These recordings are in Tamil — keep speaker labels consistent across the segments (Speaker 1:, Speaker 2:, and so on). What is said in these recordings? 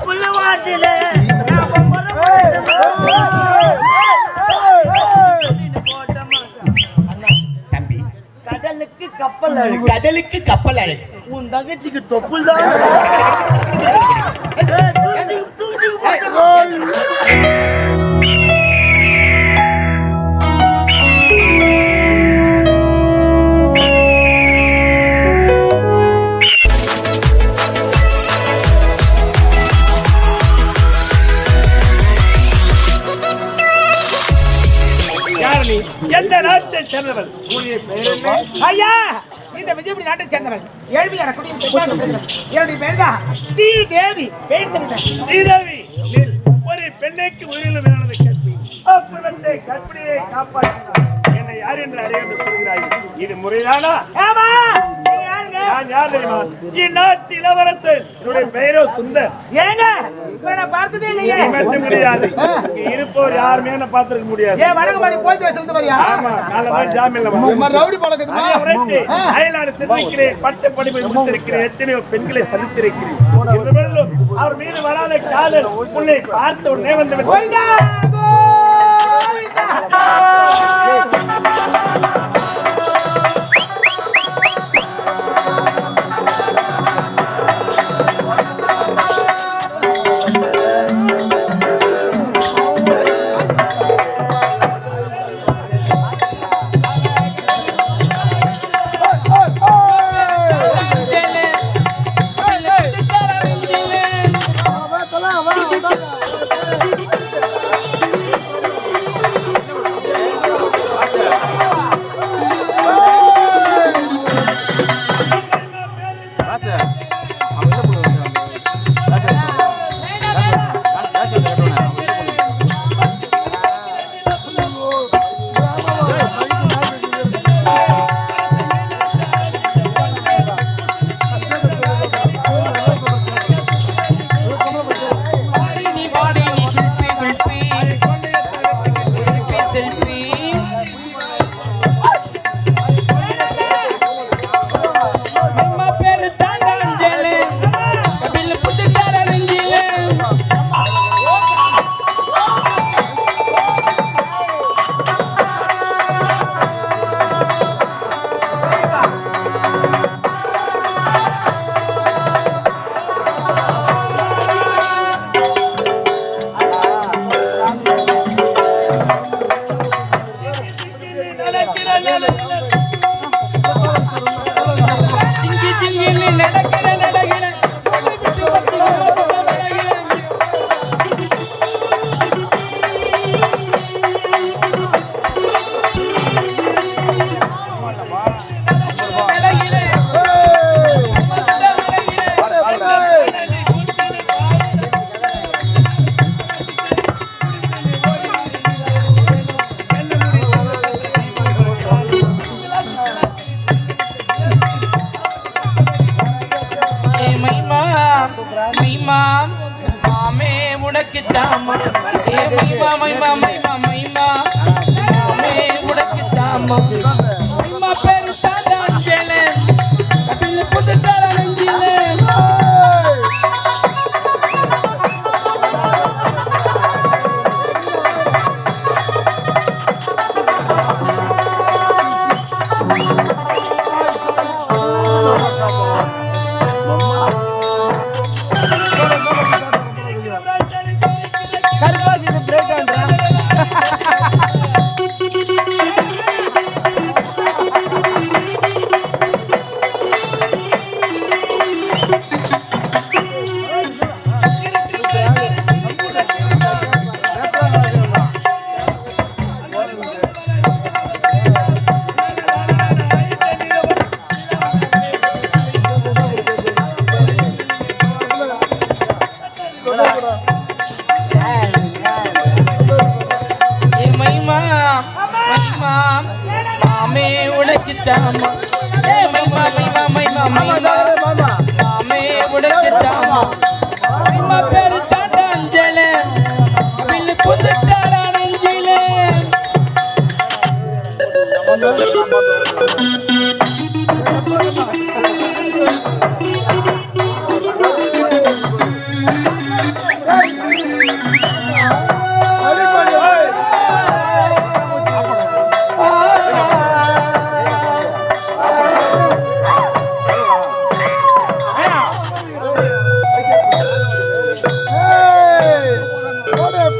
Speaker 1: புள்ள வாட்டிலே
Speaker 2: தம்பி
Speaker 1: கடலுக்கு கப்பல் அழகு
Speaker 2: கடலுக்கு கப்பல் அழகு
Speaker 1: உன் தங்கச்சிக்கு தொப்புள் தான் தூக்கி, தூக்கி,
Speaker 3: நீ எந்த நாட்டை பெயர் என்ன
Speaker 2: ஐயா இந்த விஜயபுரி நாட்டை சேர்ந்தவன் ஏழ்மையான பிறந்தவன். என்னுடைய பேர் தான் ஸ்ரீ தேவி பேர் சொல்லுங்க
Speaker 3: ஸ்ரீதேவி. ஒரு பெண்ணைக்கு உயிரிலும் மேலானது கற்பி அப்பிடத்தை கற்பிணியை காப்பாற்றினார். என்னை யார் என்று அறிய என்று சொல்கிறாய் இது முறைதானா?
Speaker 2: ஆமா.
Speaker 3: நான் யார் தெரியுமா இந்நாட்டு இளவரசர் என்னுடைய பெயரோ சுந்தர்
Speaker 2: ஏங்க நான் பார்த்ததே இல்லையே
Speaker 3: இது மட்டும் கிடையாது இங்க இருப்பவர் யாருமே என்ன பார்த்திருக்க முடியாது
Speaker 2: ஏன் போய்
Speaker 3: ஆமா
Speaker 4: ரவுடி பழக்கத்துமா
Speaker 3: சென்றிருக்கிறேன் பட்ட படிப்பை முடித்திருக்கிறேன் எத்தனையோ பெண்களை சந்தித்திருக்கிறேன் அவர் மீது வராத காதல் உன்னை பார்த்த உடனே வந்து விட்டது.
Speaker 5: மைமா மாமே உனக்கு தாமா ஏ மைமா மைமா மைமா மைமா மாமே உனக்கு தாமா மைமா பேரு தாண்டாஞ்சேலே கபில புதுக்கார நெஞ்சிலே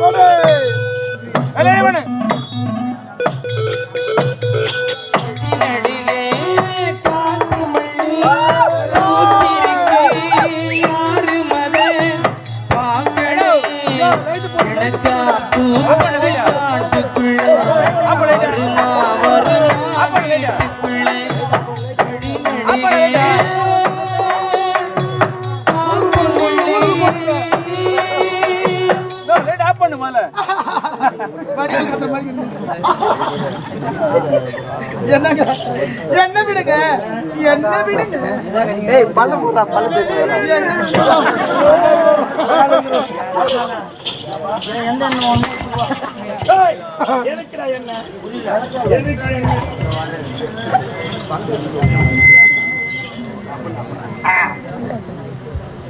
Speaker 4: போடு. என்னங்க? என்ன விடுங்க? என்ன விடுங்க?
Speaker 6: ஏய் பழம் போடா பழத்தை
Speaker 4: என்ன
Speaker 3: என்ன?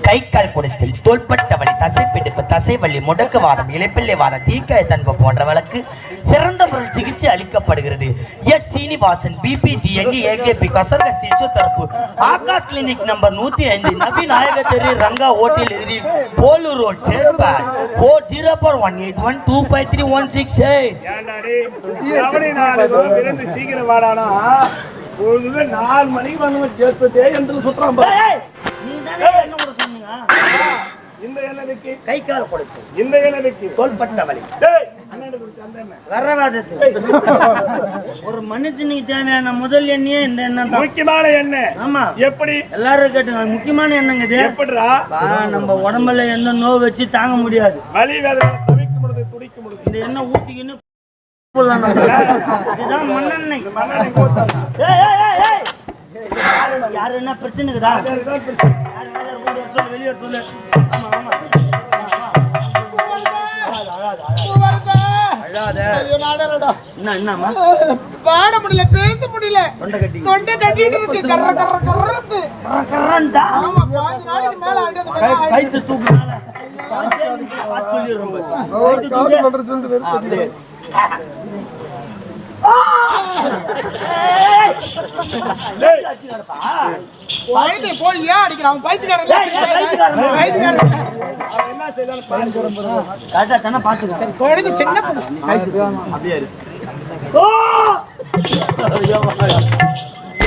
Speaker 7: கை கால் குடைச்சல் தோள்பட்ட வலி தசை பிடிப்பு தசை வலி முடக்குவாதம் இலைப்பிள்ளை வாதம் தீக்காய தன்பு போன்றவர்களுக்கு சிறந்த முறையில் சிகிச்சை அளிக்கப்படுகிறது. எஸ். சீனிவாசன் பிபி டிஎன்டி ஏகேபி கசர்கஸ் தரப்பு. ஆகாஷ் கிளினிக் நம்பர் நூத்தி ஐந்து நபி நாயக தெரு ரங்கா ஓட்டில் எதிரி போலூர் ரோட் சேர்ப்பார் four zero four one eight one two five three one six
Speaker 3: சீக்கிரம் வாடானா? நாலு மணிக்கு வந்து சேர்த்துட்டே என்று. ஏய், இந்த
Speaker 1: கை கால் குடைச்சு
Speaker 3: இந்த என்னதுக்கு
Speaker 1: தோள்பட்ட வலி.
Speaker 3: கொடுத்த
Speaker 1: ஒரு மனுஷனுக்கு தேவையான முதல் எண்ணெயே இந்த எண்ணெய் தான்.
Speaker 3: முக்கியமான எண்ணெய்
Speaker 1: ஆமா.
Speaker 3: எப்படி?
Speaker 1: எல்லாரும் கேட்டுங்க முக்கியமான எண்ணெங்க இது.
Speaker 3: எப்படிடா?
Speaker 1: நம்ம உடம்புல எந்த நோய் வச்சு தாங்க முடியாது.
Speaker 3: வலி வேதனை தவிக்க முடியுது துடிக்க முடியுது
Speaker 1: இந்த எண்ணெய் ஊத்திக்கின்னு. இதுதான் மண்ணெண்ணெய். யாரு என்ன பிரச்சனைக்குதா?
Speaker 3: அதுதான்
Speaker 1: வர சொல்லு வெளியே சொல்லு ஆமா ஆமா
Speaker 4: பாட முடியல பேச முடியல
Speaker 1: தொண்டை கட்டி
Speaker 4: கட்டிட்டு இருக்கு கர்ற கர்ற கர்றது
Speaker 1: கரண்டா
Speaker 4: ஆமா பாஞ்சு நாளைக்கு மேல அடிச்சது
Speaker 1: கைத்து தூக்குனால சொல்லிடுறோம் கைத்து தூக்கு. ஆ,
Speaker 4: பைத்திய போய் ஏன் அடிக்கிறான் அவன் பைத்தியக்காரன்
Speaker 1: ஏய், பைத்தியக்காரன்.
Speaker 3: என்ன செய்தான்னு
Speaker 1: கரெக்டா தானே பாத்துக்க
Speaker 4: குழந்தை சின்ன
Speaker 1: அப்படியே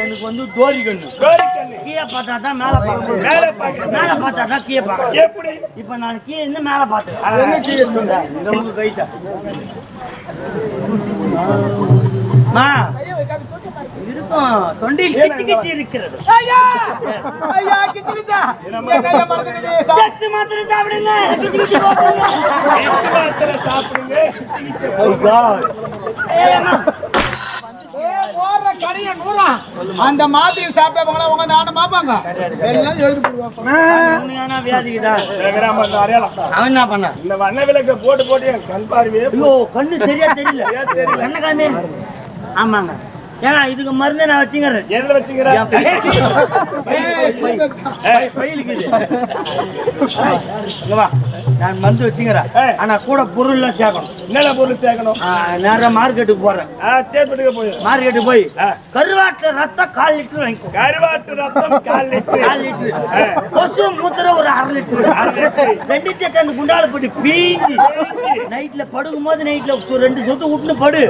Speaker 1: எனக்கு வந்து டோரி கண்ணு
Speaker 3: கோரிக்கண்ணு.
Speaker 1: கீழே பார்த்தா தான் மேலே பார்க்க
Speaker 3: மேலே மேல
Speaker 1: மேலே பார்த்தா தான் கீழே பார்க்க
Speaker 3: எப்படி
Speaker 1: நான் கீழே இருந்து மேலே பார்த்தேன் நமக்கு கைத்தா இருக்கும். தொண்டில் கிச்சு கிச்சு இருக்கிறது. சத்து மாத்திரை சாப்பிடுங்க.
Speaker 3: மாத்திரை சாப்பிடுங்க.
Speaker 4: நூறா. அந்த மாதிரி சாப்பிட்டவங்கள உங்க நாட பாப்பாங்க எல்லாம் எழுதி போடுவாங்க
Speaker 1: வியாதிக்குதான் அவன் என்ன பண்ண?
Speaker 3: இந்த வண்ண விளக்க போட்டு போட்டு கண் பார்வையே
Speaker 1: ஐயோ கண்ணு சரியா தெரியல.
Speaker 3: தெரியல.
Speaker 1: கண்ணு காமி ஆமாங்க ஏன்னா இதுக்கு மருந்து நான் வச்சுங்கிறேன்
Speaker 3: எதுல வச்சுக்கிற
Speaker 1: என் பை-
Speaker 4: ஏய்,
Speaker 3: ஏய்,
Speaker 1: பையிலுக்கு இது. இங்க வா. நான் மருந்து வச்சுங்கிறேன். ஆனா கூட பொருள் எல்லாம் சேர்க்கணும்.
Speaker 3: என்னென்ன பொருள் சேர்க்கணும்?
Speaker 1: ஆ, நேரா மார்க்கெட்டுக்கு போறேன்.
Speaker 3: ஆ, சேர்த்துட்டுக்க போய்.
Speaker 1: மார்க்கெட்டுக்கு போய்
Speaker 3: ஆ.
Speaker 1: கருவாட்டுல ரத்தம் கால் லிட்டர் வாங்கிக்கோ.
Speaker 3: கருவாட்டு ரத்தம் கால் லிட்டர்.
Speaker 1: கால் லிட்டர். கொசு மூத்திரம் ஒரு அரை லிட்டர்.
Speaker 3: அரை லிட்டர்.
Speaker 1: ரெண்டு அந்த குண்டால போட்டு பீஞ்சு நைட்ல படுக்கும் போது நைட்ல ரெண்டு சொட்டு விட்டுன்னு படு.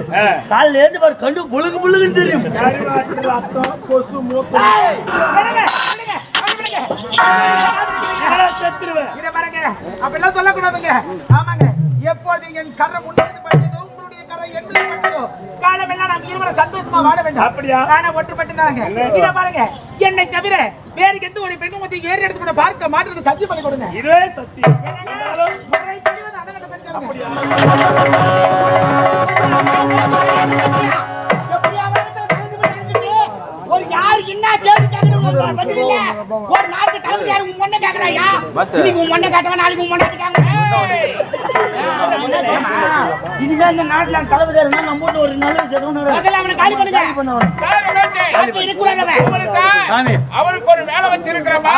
Speaker 1: காலைல இருந்து பாரு கண்டு புழுகு புழுகுன்னு தெரியும்.
Speaker 3: கருவாட்டு ரத்தம் கொசு மூத்திரம்.
Speaker 4: பாருங்க அப்படிலாம் சொல்லக்கூடாதுங்க. ஆமாங்க. எப்போது இங்க கரை முன்னேறி பட்டதோ உங்களுடைய கரை என்பது பட்டதோ காலமெல்லாம் நாம் இருவரும் சந்தோஷமா வாழ வேண்டும்.
Speaker 3: அப்படியா?
Speaker 4: ஆனா ஒற்றுப்பட்டு தாங்க. இத பாருங்க. என்னை தவிர வேற எந்த ஒரு பெண்ணும் வந்து ஏறி எடுத்து கூட பார்க்க மாட்டேன்னு சத்தியம் பண்ணி கொடுங்க.
Speaker 3: இதுவே சத்தியம். இருந்தாலும்
Speaker 4: யாரு என்ன கேள்வி கேட்கணும் ஒரு பதில் இல்ல. ஒரு நாட்டு தலைவர் யாரு? உன் பொண்ணை கேக்குறாயா இன்னைக்கு உன் பொண்ணை கேட்டவன் நாளைக்கு உன் பொண்ணை கேட்காங்க
Speaker 1: இனிமே இந்த நாட்டுல தலைவர் நம்ம வீட்டுல ஒரு நல்ல விஷயம்
Speaker 4: முதல்ல அவனை காலி பண்ணுங்க.
Speaker 1: சாமி
Speaker 3: அவருக்கு ஒரு வேலை வச்சிருக்கிறப்பா.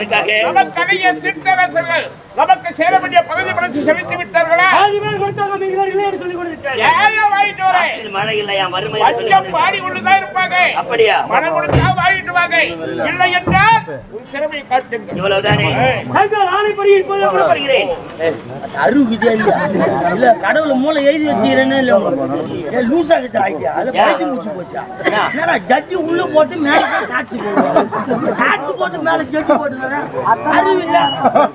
Speaker 3: தலைமையாலே நமக்கடைய சிற்றரசர்கள் நமக்கு சேர வேண்டிய பகுதி படைத்து செலுத்தி விட்டார்களா?
Speaker 1: மழை இல்லையா வறுமை
Speaker 3: பாடி கொண்டுதான் இருப்பாங்க.
Speaker 1: அப்படியா?
Speaker 3: மனம் கொடுத்தா வாங்கிட்டு வாங்க. இல்லை என்றால் உன் திறமையை காட்டுங்கள்.
Speaker 1: இவ்வளவுதானே? அருள் விஜயா இல்லையா? இல்ல கடவுள் மூளை எழுதி வச்சுக்கிறேன்னு இல்ல ஏ லூசா கச்சா ஆயிட்டியா அதுல பைத்தி மூச்சு போச்சா? என்னடா ஜட்டி உள்ள போட்டு மேல சாட்சி போடுவோம் சாட்சி போட்டு மேல ஜட்டி போட்டுக்கிறேன் அறிவு இல்ல.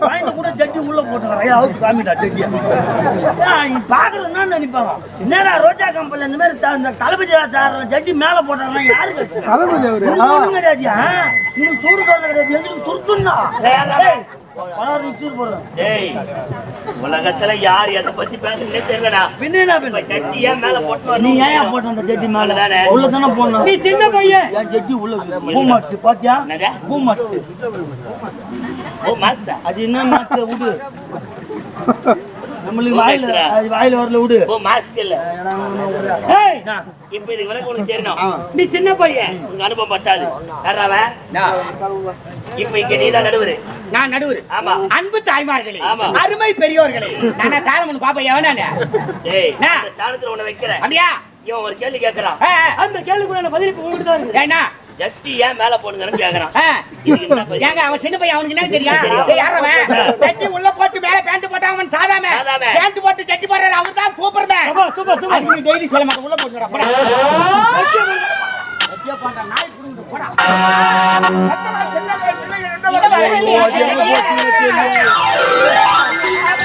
Speaker 1: வாங்கிட்டு கூட ஜட்டி உள்ள போட்டுக்கிறான். அவுத்து காமிட்டா ஜட்டியா. பாக்குறோம்னா நினைப்பாங்க? என்னடா ரோஜா கம்பெனில இந்த மாதிரி இந்த தளபதி சார் ஜட்டி மேல போட்டாங்கன்னா யாரு கஷ்டம்
Speaker 6: தளபதி அவரு.
Speaker 1: உனக்கு சூடு சொல்ல கிடையாது. எங்களுக்கு சுருட்டுன்னா.
Speaker 4: உலகத்துல யார் எதை பத்தி பேசுறதே தெரியலடா.
Speaker 1: பின்ன
Speaker 4: ஏன் மேல போட்டு
Speaker 1: நீ ஏன் போட்ட அந்த ஜட்டி மேல?
Speaker 4: தானே.
Speaker 1: உள்ள தானே போடணும்.
Speaker 3: நீ சின்ன பையன்.
Speaker 1: என் ஜட்டி உள்ள பூமாக்ஸ் பாத்தியா? பூமாக்ஸ்
Speaker 4: ஓ மாக்ஸா
Speaker 1: அது என்ன மாக்ஸ் விடு. நம்மளுக்கு வாயில? அது வாயில வரல விடு.
Speaker 4: ஓ மாஸ்க் இல்ல.
Speaker 3: ஏய்,
Speaker 4: இப்ப இதுக்கு விலக்கு உனக்கு தெரியணும்.
Speaker 3: நீ சின்ன பையன்.
Speaker 4: உங்க அனுபவம் பத்தாது. யாராவன் இப்ப இங்க நீதான் நடுவரு.
Speaker 2: நான் நடுவர்.
Speaker 4: ஆமா.
Speaker 2: அன்பு தாய்மார்களே
Speaker 4: ஆமா.
Speaker 2: அருமை பெரியோர்களே நான் சாலமன் பாப்பா எவனானே
Speaker 4: ஏய்
Speaker 2: என்ன?
Speaker 4: அந்த ஸ்தானத்துல உன்னை வைக்கிறேன்.
Speaker 2: அப்படியா?
Speaker 4: இவன் ஒரு கேள்வி கேக்குறான்.
Speaker 2: ஆ,
Speaker 3: அந்த கேள்விக்குள்ள பதில் உங்ககிட்ட தான்.
Speaker 2: ஏன்னா
Speaker 4: ஜட்டி ஏன் மேல போடுங்கன்னு கேக்குறான்?
Speaker 2: ஏங்க அவன் சின்ன பையன் அவனுக்கு என்ன தெரியும் யார் அவன் சட்டி உள்ள போட்டு மேல பேண்ட் போட்டா அவன் சாதாம. பேண்ட் போட்டு சட்டி போடுறாரு அவன் தான் சூப்பர் மேன்
Speaker 3: சூப்பர், சூப்பர்,
Speaker 2: நீ டெய்லி சொல்ல மாட்டேன் உள்ள போட்டுடா போடா நாய் ஐயோ, ஐயோ, எவ்வளவு கத்து கத்துக்கிறான்டா.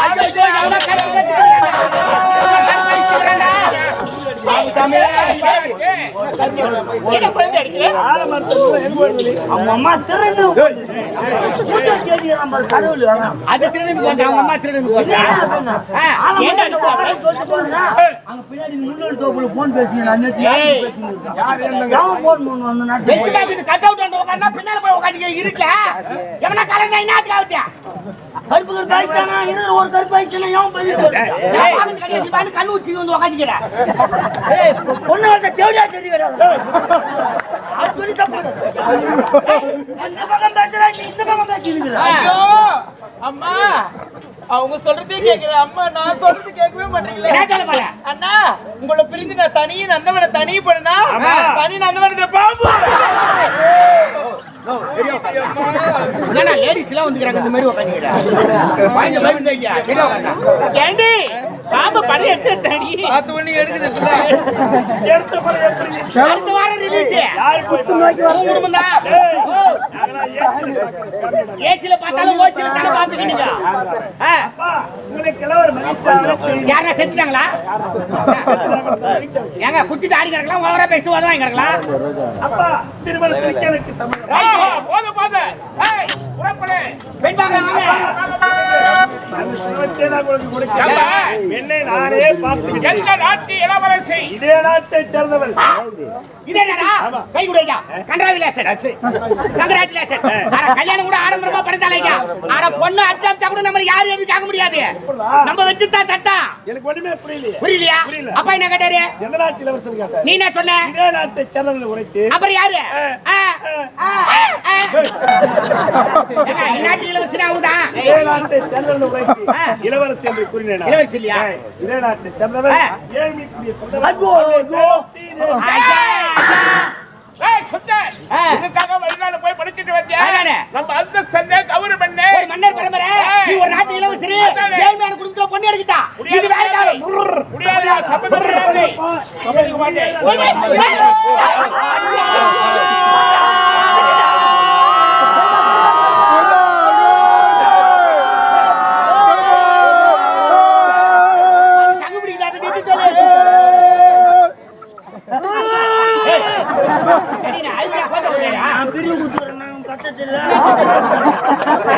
Speaker 2: சாமி, சாமி.
Speaker 4: என்ன குழந்தை அடிக்கிற?
Speaker 3: ஆலமரத்துல எங்க போகுது?
Speaker 1: அவங்க அம்மா பூஜை கடவுள் வேணாம்
Speaker 2: அது அவங்க அம்மா
Speaker 1: அங்க பின்னாடி தோப்புல போன் பேசிக்கிறான் போன் பண்ணுவான் அந்த நாட்டுல?
Speaker 2: கட் அவுட் பின்னால போய் உட்காந்து இருக்க எவனா கலந்தா என்னத்துக்கு ஆகுது
Speaker 1: கருப்பு கருப்பு ஆயிடுச்சானா? ஒரு கருப்பு ஆயிடுச்சுன்னா பதில்
Speaker 2: பாரு கண்ணு ஊச்சி வந்து உட்காந்துக்கிறேன்
Speaker 1: ஏய், பொண்ணு வளர்த்த தேவடியா சரி சொல்லி தப்பு. அந்த பக்கம் பேசுறா, இந்த பக்கம் பேசிருக்கிற.
Speaker 8: அம்மா. அவங்க சொல்றதே கேக்குறேன் அம்மா நான் சொல்றது கேட்கவே மாட்டீங்களே அண்ணா உங்களை பிரிந்து நான் தனி நந்தவனை தனி பண்ணா
Speaker 3: ஆமா.
Speaker 8: தனி நந்தவனத்துல பாம்பு.
Speaker 2: லேடிஸ் எல்லாம் வந்துக்கிறாங்க இந்த மாதிரி உட்காந்துக்கிறேன்
Speaker 8: பாம்பு படி எடுத்துட்டடி பத்து மணி எடுக்குது
Speaker 3: எடுத்த படம் எப்படி?
Speaker 2: அடுத்த வாரம் ரிலீஸ்
Speaker 3: யாரு.
Speaker 2: ஏசில பார்த்தாலும் ஓசில தலை பாத்துக்கிட்டீங்க
Speaker 3: செய்யுங்க.
Speaker 2: யாரா செத்துட்டாங்களா? ஏங்க குச்சிட்டு ஆடி கிடக்கலாம் ஓவரா பேசிட்டு உதவாங்க கிடக்கலாம்
Speaker 3: அப்பா திருமணத்திற்கு எனக்கு சம்மதம்.
Speaker 8: போதும் போதும் ஏய் புறப்படு
Speaker 2: பெண் வாங்க வாங்க
Speaker 3: அந்த சுகத்தை நான் உங்களுக்கு கொடுக்கிறேன். என்னை நானே பார்த்துக்கிட்டேன்.
Speaker 8: எந்த நாட்டு இளவரசி?
Speaker 3: இதே நாட்டை சேர்ந்தவள்.
Speaker 2: இது என்னடா? கை கொடுங்க கங்கராச்சுலேஷன் கங்கராச்சுலேஷன் ஆனா கல்யாணம் கூட ஆடம்பரமா பண்ணிட்டாலேங்க ஆனா பொண்ணு அச்சாச்சா கூட நம்ம யாரும் எதுவும் கேட்க முடியாது. நம்ம வச்சுதான் சட்டம்.
Speaker 3: எனக்கு ஒண்ணுமே புரியலையே.
Speaker 2: புரியலையா?
Speaker 3: புரியல.
Speaker 2: அப்பா என்ன கேட்டாரு?
Speaker 3: எந்த நாட்டு இளவரசன் கேட்டேன்
Speaker 2: நீ என்ன சொன்ன?
Speaker 3: இதே நாட்டை சேர்ந்தவள் உரைத்து
Speaker 2: அப்புறம் யாரு? இந்நாட்டு இளவரசன் அவங்கதான்
Speaker 3: இதே நாட்டை சேர்ந்தவள் உரைத்து
Speaker 2: ஆ.
Speaker 3: இளவரசி என்று கூறினேன்.
Speaker 2: இளவரசி இல்லையா?
Speaker 3: ஏய், இதே. நாட்டை சேர்ந்தவள்
Speaker 2: ஆ.
Speaker 3: ஏழ்மைக்குரிய.
Speaker 8: இதுக்காக வெளிநாடு போய் படிச்சுட்டு. நம்ம அந்தஸ்தே கவுரு பண்ணு.
Speaker 2: ஒரு மன்னர் பரம்பரை. நீ ஒரு நாட்டு இளவரசி. ஏழ்மையான குடும்பத்துல பொண்ணு எடுக்கிட்டா இது வேலைக்காக.
Speaker 8: முடியாதா. சபதம் முடியாது சபதிக்க மாட்டேன்
Speaker 2: சங்கு பிடிக்காத நிறுத்தி சொல்லு ஏய். சரி, நான் ஐயா கோட்டை விடுறியா?
Speaker 1: நான் பிரிவு கொடுத்துறேன், நான் கட்டத்தில்ல.
Speaker 3: ஏண்டா டேய்?
Speaker 2: பிரிவு கம்மியா கொடுத்துக்கிறேன்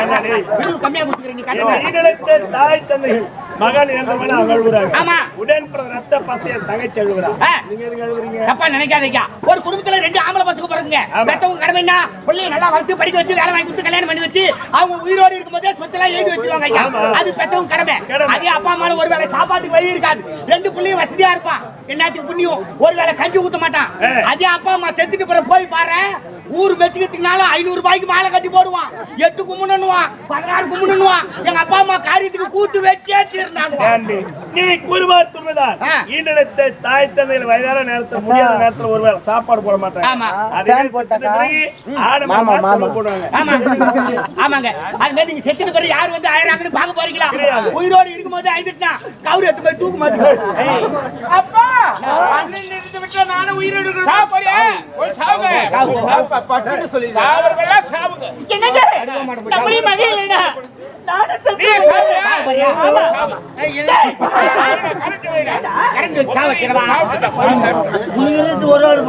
Speaker 2: நீ
Speaker 3: இவன்
Speaker 2: கட்டணம்
Speaker 3: ஈடழைத்த தாய் தந்தைகள் மகன் இறந்தவன அகழ்வுறாங்க. உடன் ரத்த பசையன் தங்கச்சி அழுகுறா
Speaker 2: ஆ.
Speaker 3: நீங்க
Speaker 2: நினைக்காதீங்க. ஒரு குடும்பத்துல ரெண்டு ஆம்பளை பசங்க பிறகுங்க
Speaker 3: ஆமா.
Speaker 2: பெத்தவங்க கடமை என்ன பிள்ளைய நல்லா வளர்த்து படிக்க வச்சு வேலை வாங்கி கொடுத்து கல்யாணம் பண்ணி வச்சு அவங்க உயிரோடு இருக்கும்போதே சொத்தெல்லாம் எழுதி வச்சிருவாங்க ஐயா. அது பெத்தவங்க கடமை. அதே அப்பா அம்மால ஒரு வேளை சாப்பாட்டுக்கு வழி இருக்காது ரெண்டு பிள்ளையும் வசதியா இருப்பான் என்னத்துக்கு புண்ணியம் ஒரு வேளை கஞ்சி ஊத்த மாட்டான். அதே அப்பா அம்மா செத்துட்டு பிறகு போய் பாரு ஊர் மெச்சுக்கிறதுக்குனால ஐநூறு ரூபாய்க்கு மாலை கட்டி போடுவான் எட்டு கும்பிடணுவான் பதினாறு கும்பிடணுவான் எங்க அப்பா அம்மா காரியத்துக்கு கூத்து வச்சே தீர்னாங்க?
Speaker 3: நீ கூறுவார் துண்மைதான்
Speaker 2: ஆ.
Speaker 3: ஈண்டெடுத்த தாய் தந்தைகள் வயதான நேரத்துல முடியாத நேரத்துல ஒருவேளை சாப்பாடு போட மாட்டாங்க. போடுவாங்க.
Speaker 2: ஆமா. ஆமாங்க. அது மாதிரி நீங்க செத்துட்டு பிறகு யார் வந்து ஆயிராங்கன்னு பார்க்க போறீங்களா. உயிரோடு இருக்கும்போது ஐந்துட்டுனா கவுரு எடுத்து போய் தூக்க மாட்டேன்
Speaker 8: அப்பா! அண்ணன் இருந்து விட்டா நானும் உயிரோடு சாப்பாடு ஒரு சாப்பாடு
Speaker 9: சாவுங்க.
Speaker 2: சாவு, சாவு, பட்டுன்னு சொல்லி
Speaker 9: சாவர்களெல்லாம் சாவுங்க.
Speaker 10: என்னங்க? இல்லைனா நானும் செத்து
Speaker 9: சாவு.
Speaker 2: பாரியா?
Speaker 10: ஆமா.
Speaker 9: கரெக்ட்
Speaker 2: சாவு
Speaker 1: ஒரு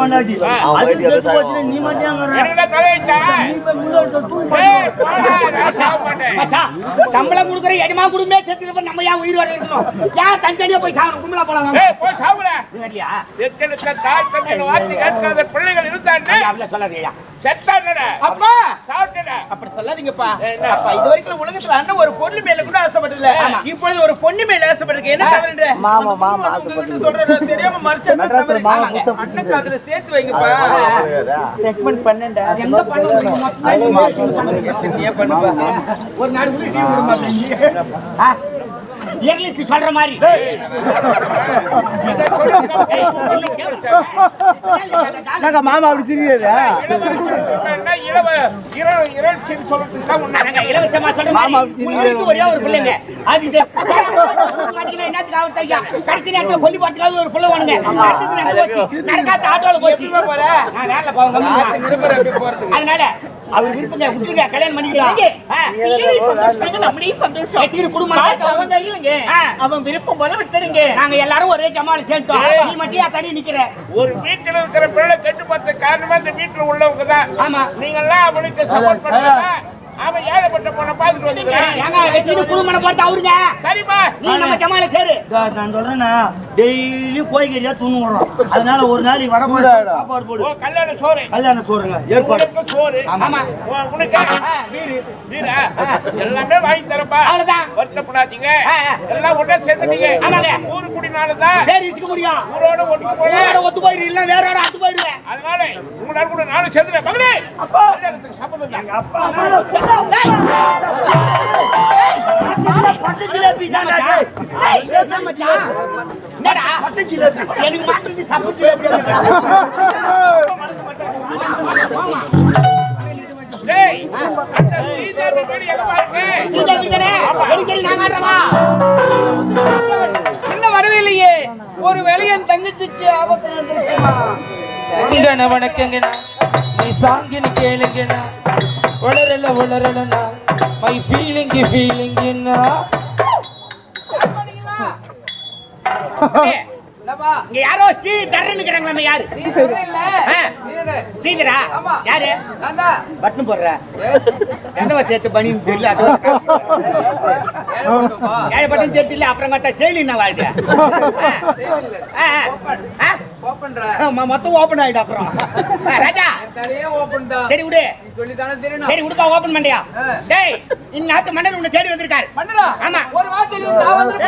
Speaker 1: அது செத்து போச்சுன்னா நீ மாட்டியாங்கிற
Speaker 9: என்னடா தலை வச்சா?
Speaker 1: நீ போய் முன்னாடி தூக்கு
Speaker 9: ஏய், போடா, நான் சாவ மாட்டேன்.
Speaker 2: மச்சான், சம்பளம் கொடுக்குற எஜமா குடும்பமே செத்து நம்ம ஏன் உயிர் வர இருக்கணும் ஏன் தனித்தனியா போய் சாகணும் கும்பலா போலாம்
Speaker 9: போய்? எத்தெடுத்த தாய் தந்தையின் வார்த்தை கேட்காத பிள்ளைகள் இருந்தான்னு
Speaker 2: ஐயா, அப்படிலாம் சொல்லாதீங்கய்யா.
Speaker 9: செத்தானடா.
Speaker 10: அப்பா. அப்படி சொல்லாதீங்கப்பா? அப்பா இது வரைக்கும் உலகத்துல அண்ணன் ஒரு பொண்ணு மேல கூட ஆசைப்பட்டதில்ல. இப்பொழுது ஒரு பொண்ணு மேல ஆசைப்பட்டிருக்கேன் என்ன தவறுன்ற?
Speaker 8: மாமா, மாமா,
Speaker 10: உங்ககிட்ட சொல்றேன் தெரியாம மறைச்சது
Speaker 8: மெட்ராஸ்ல
Speaker 10: தவறு. அண்ணனுக்கு அதுல சேர்த்து வைங்கப்பா. ரெக்கமெண்ட் பண்ணேன்டா
Speaker 2: எங்க பண்ணுவீங்க? மொத்தமா
Speaker 10: பண்ணுப்பா
Speaker 2: ஒரு நாள் கூட leave விட இயர்லிஸ்ட் சொல்ற மாதிரி.
Speaker 8: நாங்க மாமா அப்படி
Speaker 2: இலவசமா சொல்ற மாதிரி. ஒரே ஒரு பிள்ளைங்க. அது என்னத்துக்கு ஆகுது ஐயா? கடைசி நேரத்துல கொல்லி போறதுக்காக ஒரு பிள்ளை நடந்து போச்சு. நடக்காத ஆட்டோல போச்சு. நான் வேலை போவேன் அதனால அவர் விருப்பங்க விட்டுருங்க. கல்யாணம் பண்ணிக்கலாம். குடும்பம்
Speaker 10: அவங்க இல்லைங்க. அவன் விருப்பம் போல விட்டுருங்க
Speaker 2: நாங்க எல்லாரும் ஒரே ஜமால சேர்த்தோம் நீ மட்டும் தனி நிக்கிற?
Speaker 9: ஒரு வீட்டுல இருக்கிற பிள்ளை கெட்டு பார்த்த காரணமா இந்த வீட்டுல உள்ளவங்க தான்.
Speaker 2: ஆமா.
Speaker 9: நீங்க எல்லாம் அவனுக்கு சப்போர்ட் பண்ணுங்க. அவன் ஏழைப்பட்ட பொண்ணை பார்த்துட்டு வந்தீங்க
Speaker 2: ஏங்க வச்சுக்கிட்டு குடும்பம் பார்த்து அவருங்க.
Speaker 9: சரிப்பா
Speaker 2: நீ நம்ம ஜமால சேரு
Speaker 1: நான் சொல்றேன்னா டெய்லி கோழிக்கறியா துணு விடுறோம் அதனால ஒரு நாளைக்கு வடை போடு, சாப்பாடு போடு.
Speaker 9: கல்யாண சோறு.
Speaker 1: கல்யாணம் சொல்றேங்க ஏற்பாடு.
Speaker 9: சோறு.
Speaker 2: ஆமா.
Speaker 9: உனக்கு.
Speaker 2: வீடு.
Speaker 9: வீடா? எல்லாமே வாங்கி தரப்பா
Speaker 2: அவ்வளவுதான்.
Speaker 9: வருத்தப்படாதீங்க. எல்லாம் ஒண்ணா சேர்ந்துட்டீங்க.
Speaker 2: ஆமாங்க.
Speaker 9: ஊரு குடினாலதான்
Speaker 2: பேர் இசுக்க முடியும்.
Speaker 9: ஊரோட போல.
Speaker 2: வேற ஒத்து போயிரு இல்ல வேற யாரும் அத்து போயிருவேன்.
Speaker 9: அதனால உங்களால கூட நானும் சேர்ந்துட்டேன் மகளே சம்மதம் தாங்க அப்பா
Speaker 1: பட்டு ஜிலேபி தான்டா
Speaker 2: மச்சான்? என்னடா? எனக்கு சப்புச்சு எப்படி இருக்கு?
Speaker 9: டேய் அந்த எங்க பாருங்க
Speaker 2: ஆடுறவா?
Speaker 10: இன்னும் ஒரு வேலை என் தங்கச்சிக்கு ஆபத்து வந்திருக்குமா
Speaker 5: வணக்கங்கண்ணா வணக்கங்கண்ணா. நீ சாங்கினு கேளுங்கண்ணா. வளரல வளரலண்ணா மை ஃபீலிங் ஃபீலிங்னா
Speaker 2: ஏய், இங்க யாரோ ஸ்ரீ யாரு? ஸ்ரீதரா? யாரு? பட்டன் போடுற. என்னவா சேர்த்து பண்ணின்னு தெரியல அது ஏழை பட்டன் தெரியல அப்புறம் பார்த்தா செயலி என்ன வாழ்க்கை மொத்தம் ஓபன் ஆயிடும் அப்புறம். ராஜா. சரி விடு. சரி விடுக்கா ஓபன் பண்ணியா டேய் இந்நாட்டு மன்னர் உன்னை தேடி வந்திருக்காரு. ஆமா.
Speaker 10: ஒரு வந்து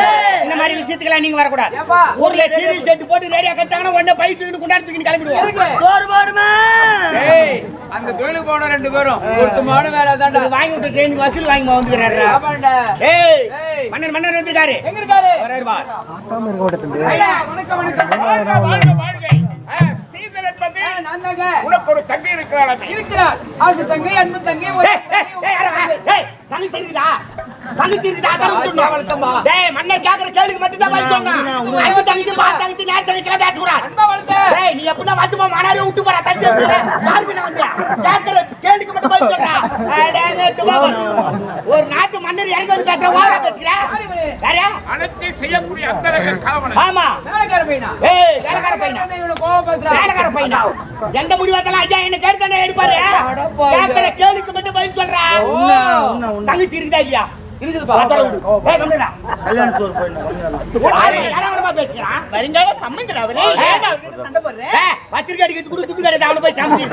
Speaker 2: இந்த மாதிரி விஷயத்துக்கெல்லாம் நீங்க வரக்கூடாது. ஊர்ல சீரியல் செட்டு போட்டு ரேடியா கட்டாங்கன்னா உடனே பை தூக்கிட்டு கிளம்பிடுவோம்.
Speaker 1: சோறு போடுமா?
Speaker 10: அந்த தொழிலுக்கு போன ரெண்டு பேரும். பொருத்தமான வேலை
Speaker 2: இது வாங்கி விட்டு ட்ரெயின் வசூல் வாங்கி வந்துக்கிறாரு. ஏய் மன்னர் மன்னர் வந்திருக்காரு.
Speaker 10: எங்க இருக்காரு?
Speaker 2: வராரு வா
Speaker 10: ஐயா, வணக்கம் வணக்கம்.
Speaker 9: வாழ்க வாழ்க வாழ்க ஆ, ஸ்ரீதர் என்பது
Speaker 10: நான் தாங்க.
Speaker 9: உனக்கு ஒரு தங்கை இருக்கிறாள்
Speaker 10: இருக்கிறார். ஆசு தங்கை அன்பு தங்கை ஒரு
Speaker 2: வா? ஏய், தங்கச்சி இருக்குதா? தங்கச்சி? அதான் விட்டுடணும். டேய், மன்னர் கேக்குற கேள்விக்கு மட்டும்தான் பதில் சொல்லணும். அன்பு தங்கச்சி, பா தங்கச்சி, பேசக்கூடாது.
Speaker 10: அன்பா வளர்த்த
Speaker 2: டேய், நீ எப்படின்னா வந்துமா, மணாலியே விட்டு போறா, தங்கச்சி. யாருக்கு நான் வந்தேன்? கேக்குற மட்டும் பதில். ஒரு நாட்டு மன்னர் இறங்கி வந்து பேசுற ஓவரா பேசுகிற யாரா
Speaker 9: அனைத்தையும் செய்யக்கூடிய அந்த காவலன்
Speaker 2: ஆமா
Speaker 10: வேலைக்கார பையனா
Speaker 2: ஏய் வேலைக்கார பையனா
Speaker 10: இவனை கோவம் பேசுறான்
Speaker 2: வேலைக்கார பையனா எந்த முடிவாத்தெல்லாம் ஐயா என்ன கேட்டு தானே எடுப்பாரு கேட்கிற கேள்விக்கு மட்டும் பதில் சொல்றா. தங்கச்சி இருக்குதா இல்லையா
Speaker 10: வருங்கால அவரே சண்டை
Speaker 2: பத்திரிக்கை கூட கிடையாது அவனை போய் சமைச்சு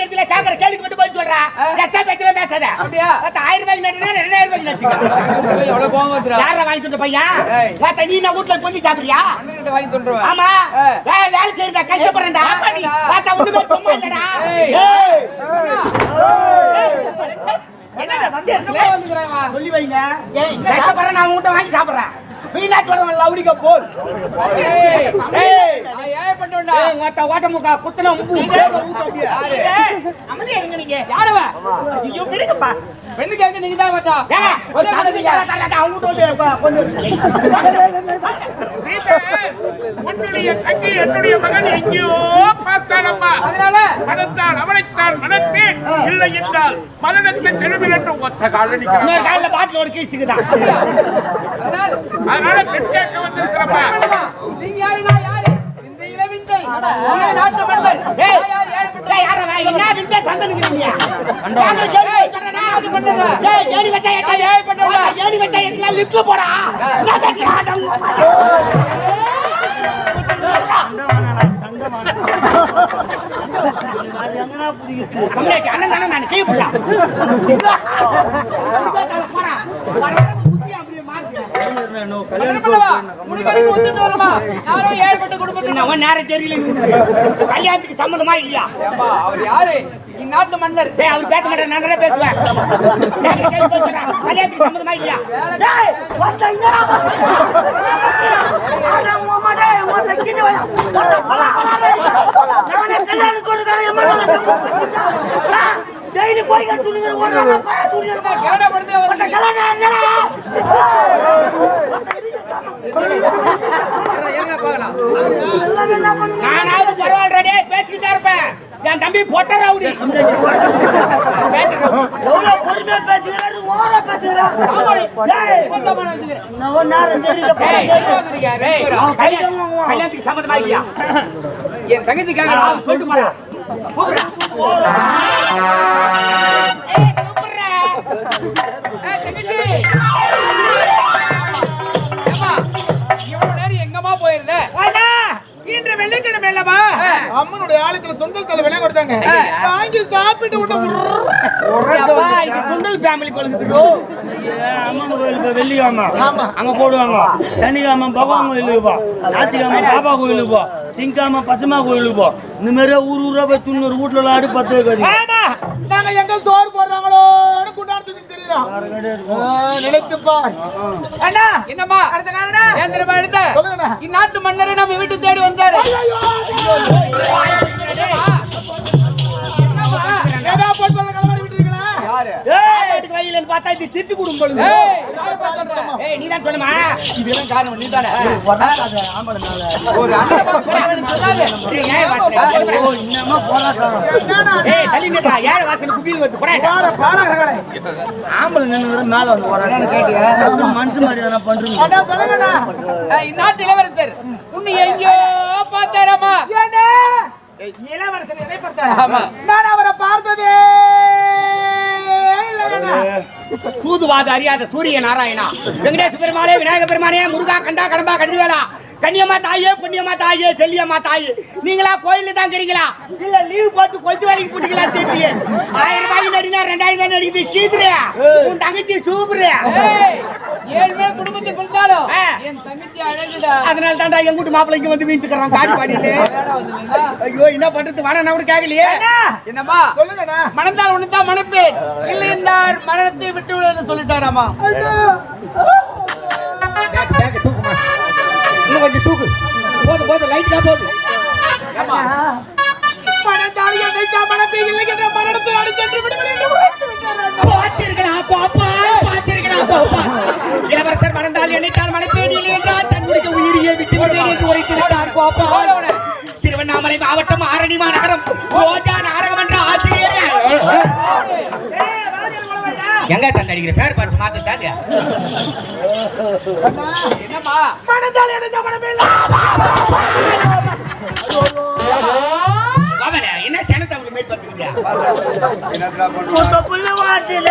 Speaker 2: தெரியல கேள்விக்கு மட்டும் பதில் சொல்றா. கஷ்டா பேச்சல பேசாத. ஆயிரம் ரூபாய்க்கு நட்டுனா ரெண்டாயிரம் ரூபாய்க்கு வச்சுக்க. யாரா வாங்கி தந்த பையன்? நீ நான் வீட்டுல கொஞ்சம் சாப்பிடுறியா?
Speaker 10: வாங்கி
Speaker 2: ஆமா. வேலை வேலை செய்யறா கஷ்டப்படுறேன்டா. பார்த்தா ஒண்ணு பேர் சும்மா இல்லடா சொல்லி வைங்க. கஷ்டப்படுறேன் நான் உன்கிட்ட வாங்கி சாப்பிடுறேன். லவுடிக்க போல்
Speaker 10: ஏய்
Speaker 2: ஏய்
Speaker 10: நான் ஏன் பண்ணோம்டா
Speaker 2: ஏய் மத்த ஓட்ட முக்கா குத்துன
Speaker 10: பெண்ணுக்கு எங்க நீங்க தான்
Speaker 2: கொஞ்சம்
Speaker 9: உன்னுடைய தங்கை என்னுடைய மகன் எங்கேயோ பார்த்தானம்மா
Speaker 8: அதனால?
Speaker 9: மனத்தால் அவளைத்தான் மனத்தேன் இல்லை என்றால் மரணத்தை தெருவில் என்று ஒத்த கால
Speaker 2: காலில் பாட்டில் ஒரு கீழ்ச்சிக்குதான்
Speaker 8: அதனால்
Speaker 9: அதனால பெண் கேட்க வந்திருக்கிறப்பா
Speaker 8: நீங்க யாரு நாட்டு நான்
Speaker 2: அவன்? என்ன
Speaker 8: பண்ணுங்க.
Speaker 2: ஏய், ஏணி வச்சா எட்டாது.
Speaker 8: ஏய், பண்ணுங்க.
Speaker 2: ஏணி வச்சா எட்டுல லிப்ட்ல போடா. என்ன பேசுறா?
Speaker 1: அது எங்கனா புதிக்குது
Speaker 2: கம்முனு, அண்ணன் தானே நான் கீழே போடா. கல்யாணத்துக்கு சம்மந்தமா இல்லையா?
Speaker 8: அவர் யாரு? இந்நாட்டு மன்னர்.
Speaker 2: அவர் பேச மாட்டேன் நான் பேசுவேன். கல்யாணத்துக்கு சம்மந்தமா இல்லையா?
Speaker 1: கல்யாணம் கொடுக்காத டெய்லி போய் கட்டுங்க ஓடுறாங்க பாய துணிங்க.
Speaker 8: கேடப்படுத்த
Speaker 1: வந்த கல்யாணம் என்னடா?
Speaker 8: இருங்க பார்க்கலாம்
Speaker 2: நானாவது பரவாயில்ல பேசிக்கிட்டே இருப்பேன். என் தம்பி பொட்ட ரவுடி.
Speaker 1: எவ்வளவு பொறுமையா பேசுகிறாரு ஓர பேசுகிறாரு.
Speaker 8: என்ன என்
Speaker 2: சொல்லிட்டு போடா கூப்பிடுறா.
Speaker 4: அம்மனுடைய ஆலயத்துல சுண்டல் தலை விலை கொடுத்தாங்க. வாங்கி சாப்பிட்டு விட்டு
Speaker 2: சுண்டல் ஃபேமிலி கொழுக்குதுடோ.
Speaker 1: அம்மன் கோயிலுக்கு வெள்ளிக்கிழமை. அங்க போடுவாங்க. சனிக்கிழமை பகவான் கோயிலுக்கு போ. ஞாயிற்றுக்கிழமை பாபா கோயிலுக்கு போ. திங்கக்கிழமை பச்சைமா கோயிலுக்கு போ. இந்த மாதிரியே ஊர் ஊரா போய் துண்ணூறு வீட்டுல ஆடி பத்து
Speaker 4: நாங்க எங்க சோறு போடுறாங்களோன்னு குண்டாடுத்துட்டு தெரியுறோம் நினைத்துப்பா அண்ணா
Speaker 8: என்னம்மா?
Speaker 4: அடுத்த
Speaker 8: எடுத்த? இந்நாட்டு மன்னரை நம்ம வீட்டு தேடி வந்தாரு.
Speaker 4: ஏதா போட்டு
Speaker 2: வழியிலன்னு பார்த்தா இது திட்டு குடும்பம் போலுங்க.
Speaker 8: ஏய்,
Speaker 2: ஏய், நீதான் சொல்லுமா?
Speaker 4: இதெல்லாம் காரணம்
Speaker 8: ஒரு
Speaker 1: ஓ இன்னமா போராட்டம்?
Speaker 2: ஏய், தள்ளி ஏழை குப்பியில் வந்து.
Speaker 1: ஆம்பளை மேல வந்து வராங்க கேட்டியா? மனுஷன் மாதிரி பண்றீங்க
Speaker 8: இளவரசர். உன்னை எங்கேயோ பார்த்தாராமா?
Speaker 4: ஏய், இளவரசன் இடைப்படுத்தாரா? நான் அவரை பார்த்ததே. 来来来
Speaker 2: சூதுவாது அறியாத சூரிய நாராயணா. வெங்கடேச பெருமாளே விநாயக பெருமானே முருகா கண்டா கடம்பா கதிர்வேலா கன்னியம்மா தாயே புண்ணியம்மா தாயே செல்லியம்மா தாயே நீங்களா கோயில்ல தான் இருக்கிறீங்களா? இல்ல லீவ் போட்டு கொத்து வேலைக்கு போட்டீங்களா திருப்பி? ஆயிரம் ரூபாய்க்கு நடினா ரெண்டாயிரம் ரூபாய் நடிக்குது சீதுறியா உன் தங்கச்சி சூப்பரியா
Speaker 8: ஏய், ஏழு பேர் குடும்பத்தை பிறந்தாலும்
Speaker 2: ஆ.
Speaker 8: என் தங்கச்சி அழகுடா.
Speaker 2: அதனால தான்டா எங்க வீட்டு மாப்பிள்ளை இங்க வந்து வீட்டுக்கிறான் காட்டு பாடியில. ஐயோ என்ன பண்றது? நான் கூட கேட்கலையே.
Speaker 8: என்னம்மா? இல்லை என்றால் மரணத்தை விட்டு விடுன்னு சொல்லிட்டாராமா?
Speaker 2: இன்னும் கொஞ்சம் தூக்கு. போது போது லைட் தான் போது.
Speaker 4: உரைத்து
Speaker 2: இளவரசர் மணந்தால் என்னைத்தால் மலைப்பேடியில் என்றால் தன்னுடைய உயிரியை விட்டு என்று உரைத்திருக்கிறார் பாப்பா திருவண்ணாமலை மாவட்டம் ஆரணி மாநகரம் ரோஜா எங்க தந்தடிக்கிற பேர் பார்த்து மாத்தாங்க
Speaker 8: என்னம்மா?
Speaker 4: மனதால் என்னை மனமே
Speaker 2: சனத்தை அவங்க மேல் பார்த்துக்கிறியா
Speaker 1: மொத்த புள்ள வாட்டில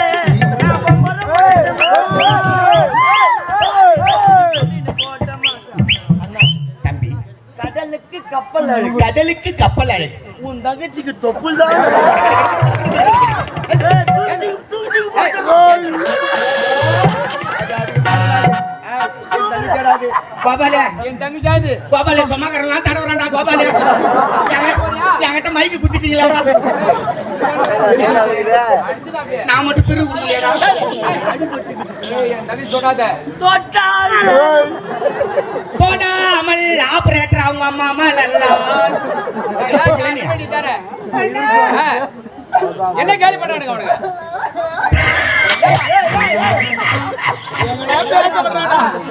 Speaker 1: நாம
Speaker 2: தம்பி.
Speaker 1: கடலுக்கு கப்பல் அழுகு.
Speaker 2: கடலுக்கு கப்பல் அழகு.
Speaker 1: உன் தங்கச்சிக்கு தொப்புள் தான்.
Speaker 2: என்கிட்ட- மைக்கு குத்திட்டீங்களா. நான் மட்டும்
Speaker 1: தொட்டால்
Speaker 2: போடாமல் ஆபரேட்டர் அவங்க அம்மா அம்மா.
Speaker 8: என்ன கேள்வி பண்றானுங்க அவனுங்க?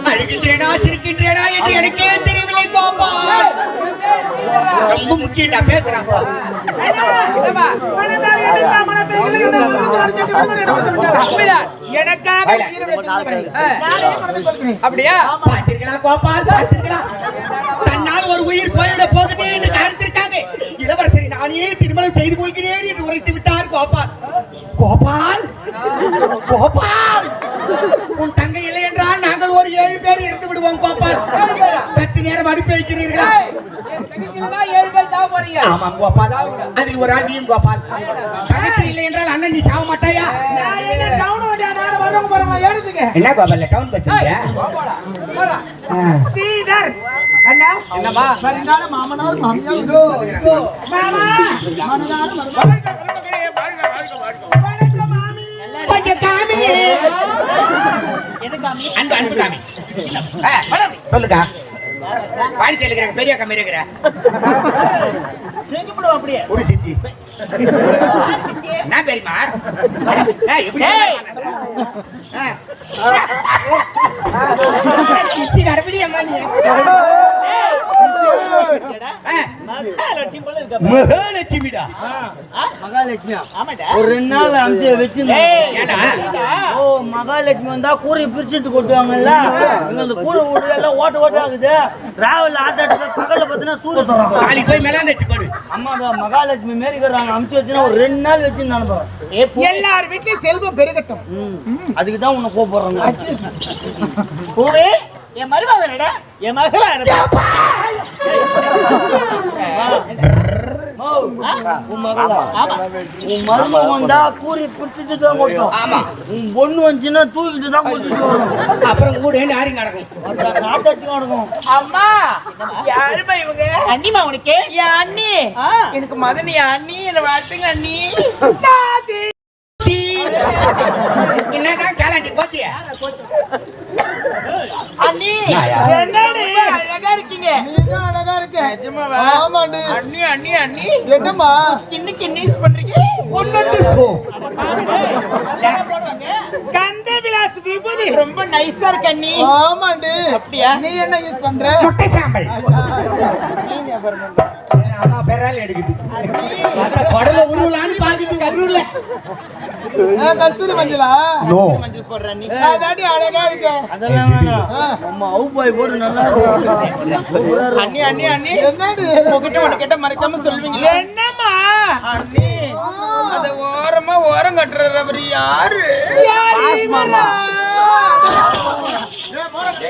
Speaker 2: அழுகின்றேனா சிரிக்கின்றேனா என்று எனக்கே தெரியும் ரொம்ப முக்கியம்டா பேசுறான்
Speaker 8: எனக்காக. அப்படியா?
Speaker 2: பார்த்திருக்கலாம் கோபால் பார்த்திருக்கலாம் தன்னால் ஒரு உயிர் போய்விட போகுதே என்று காரணத்திற்காக இளவரசரை நானே திருமணம் செய்து கொள்கிறேன் என்று உரைத்து விட்டார் கோபால் கோபால் கோபால் உன் தங்கை இல்லை என்றால் நாங்கள் ஒரு ஏழு பேர் இருந்து விடுவோம் கோபால் சற்று நேரம் அனுப்பி வைக்கிறீர்களா?
Speaker 8: சாவ
Speaker 2: ஆமாம் கோபால் அதில் ஒரு ஆள் நீயும் கோபால் தங்கச்சி இல்லை என்றால் அண்ணன் நீ சாக மாட்டாயா?
Speaker 8: என்ன
Speaker 2: கோபால் டவுன் பஸ் இல்லையா
Speaker 8: ஸ்ரீதர். அண்ணா. என்னம்மா? மறுநாள் மாமனார் மாமியார் மாமா!
Speaker 2: கொஞ்சம் காமி அன்பு அன்பு காமி ஆ, சொல்லுக்கா பாண்டிச்சேரி இருக்கிற பெரிய கம்மி இருக்கிற ஒரு சித்தி என்ன தெரியுமா எப்படி ஆ. சித்தி கடைபிடி அம்மா நீ. ஆ. மகாலட்சுமிடா
Speaker 1: மகாலட்சுமியா ஒரு ரெண்டு நாள் அமிச்சு வச்சு
Speaker 2: ஏண்டா
Speaker 1: ஓ மகாலட்சுமி வந்தா கூரையை பிரிச்சுட்டு கொட்டுவாங்கல்ல? எங்களுக்கு கூரை வீடு எல்லாம் ஓட்ட ஓட்ட ஆகுது. ராவல் ஆட்டாட்டு பகல்ல பார்த்தீங்கன்னா சூரிய
Speaker 2: நாளைக்கு போய் போடு
Speaker 1: அம்மா மகாலட்சுமி மாரி இருக்கிறாங்க அமிச்சு வச்சுன்னா ஒரு ரெண்டு நாள் வச்சு அனுப்புறோம்
Speaker 8: எல்லார் வீட்லயும் செல்வம் பெருகட்டும்.
Speaker 1: அதுக்கு தான் உன்னை கூப்பிடுறாங்க
Speaker 8: பூவே. என் மருமகனடா என் மகளா
Speaker 1: உன் மருமகன் வந்தா கூரையை பிரிச்சுட்டு தான்
Speaker 2: ஆமா.
Speaker 1: உன் பொண்ணு வந்துச்சுன்னா தூக்கிட்டு தான் வரும்
Speaker 2: அப்புறம் கூட ஆரி நடக்கும்?
Speaker 1: நாட்டாச்சு நடக்கும்.
Speaker 8: அம்மா யாருமா இவங்க. அண்ணிமா உனக்கு? என் அண்ணி. எனக்கு மதனி அண்ணி என்ன வாழ்த்துங்க அண்ணி.
Speaker 2: என்னதான் கேளாண்டி போத்திய.
Speaker 8: அண்ணி? என்னடி? அழகா இருக்கீங்க.
Speaker 6: நீதான் அழகா இருக்க.
Speaker 8: நிஜமாவா?
Speaker 6: ஆமாண்டி.
Speaker 8: அண்ணி அண்ணி அண்ணி.
Speaker 6: என்னம்மா?
Speaker 8: ஸ்கின்னுக்கு என்ன யூஸ் பண்றீங்க?
Speaker 2: ஒன்னொன்று சோ
Speaker 8: கந்த விலாஸ் விபூதி. ரொம்ப நைஸா இருக்கு அண்ணி.
Speaker 6: ஆமாண்டி.
Speaker 8: அப்படியா?
Speaker 6: நீ என்ன யூஸ் பண்ற?
Speaker 2: முட்டை சாம்பல். அம்மா பெறால் எடுக்குது அதான் குடல உருவலான்னு பாக்குது உருவல.
Speaker 6: ஆ, கஸ்தூரி மஞ்சளா?
Speaker 2: நோ
Speaker 8: மஞ்சள் போடுற அண்ணி
Speaker 6: அதாண்டி அழகா இருக்க.
Speaker 1: அதெல்லாம் வேணாம். அம்மா அவு பாய் போட்டு நல்லா இருக்கும்.
Speaker 8: அண்ணி அண்ணி அண்ணி.
Speaker 6: என்னடி
Speaker 8: உங்ககிட்ட உனக்கு கேட்ட மறக்காம சொல்வீங்க என்னம்மா? அண்ணி அத ஓரமா ஓரம் கட்டுற அவர். யாரு?
Speaker 6: மாமா